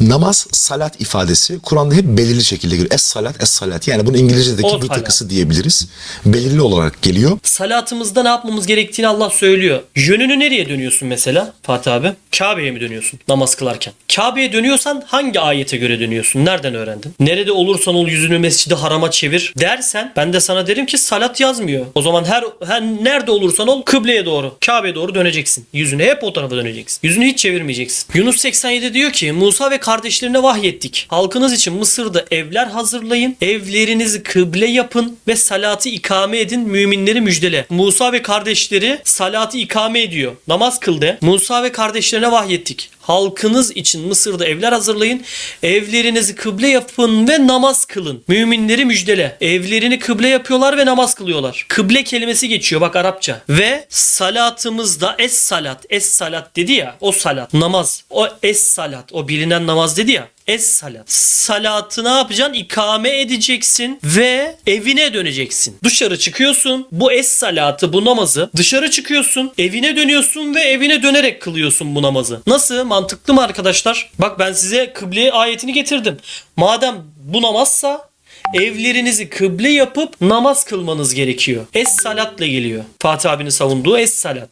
Namaz, salat ifadesi Kur'an'da hep belirli şekilde geliyor. Es salat, es salat. Yani bunu İngilizce'deki O bir salat. takısı diyebiliriz. Belirli olarak geliyor. Salatımızda ne yapmamız gerektiğini Allah söylüyor. Yönünü nereye dönüyorsun mesela Fatih abi? Kabe'ye mi dönüyorsun namaz kılarken? Kabe'ye dönüyorsan hangi ayete göre dönüyorsun? Nereden öğrendin? Nerede olursan ol yüzünü mescidi harama çevir dersen ben de sana derim ki salat yazmıyor. O zaman her, her nerede olursan ol kıbleye doğru, Kabe'ye doğru döneceksin. Yüzüne hep o tarafa döneceksin. Yüzünü hiç çevirmeyeceksin. Yunus 87 diyor ki Musa ve kardeşlerine vahyettik. Halkınız için Mısır'da evler hazırlayın. Evlerinizi kıble yapın ve salatı ikame edin. Müminleri müjdele. Musa ve kardeşleri salatı ikame ediyor. Namaz kıldı. Musa ve kardeşlerine vahyettik. Halkınız için Mısır'da evler hazırlayın. Evlerinizi kıble yapın ve namaz kılın. Müminleri müjdele. Evlerini kıble yapıyorlar ve namaz kılıyorlar. Kıble kelimesi geçiyor bak Arapça. Ve salatımızda es salat, es salat dedi ya. O salat, namaz. O es salat, o bilinen namaz dedi ya. Es salat. Salatı ne yapacaksın? İkame edeceksin ve evine döneceksin. Dışarı çıkıyorsun. Bu es salatı, bu namazı. Dışarı çıkıyorsun. Evine dönüyorsun ve evine dönerek kılıyorsun bu namazı. Nasıl? Mantıklı mı arkadaşlar? Bak ben size kıble ayetini getirdim. Madem bu namazsa evlerinizi kıble yapıp namaz kılmanız gerekiyor. Es salatla geliyor. Fatih abinin savunduğu es salat.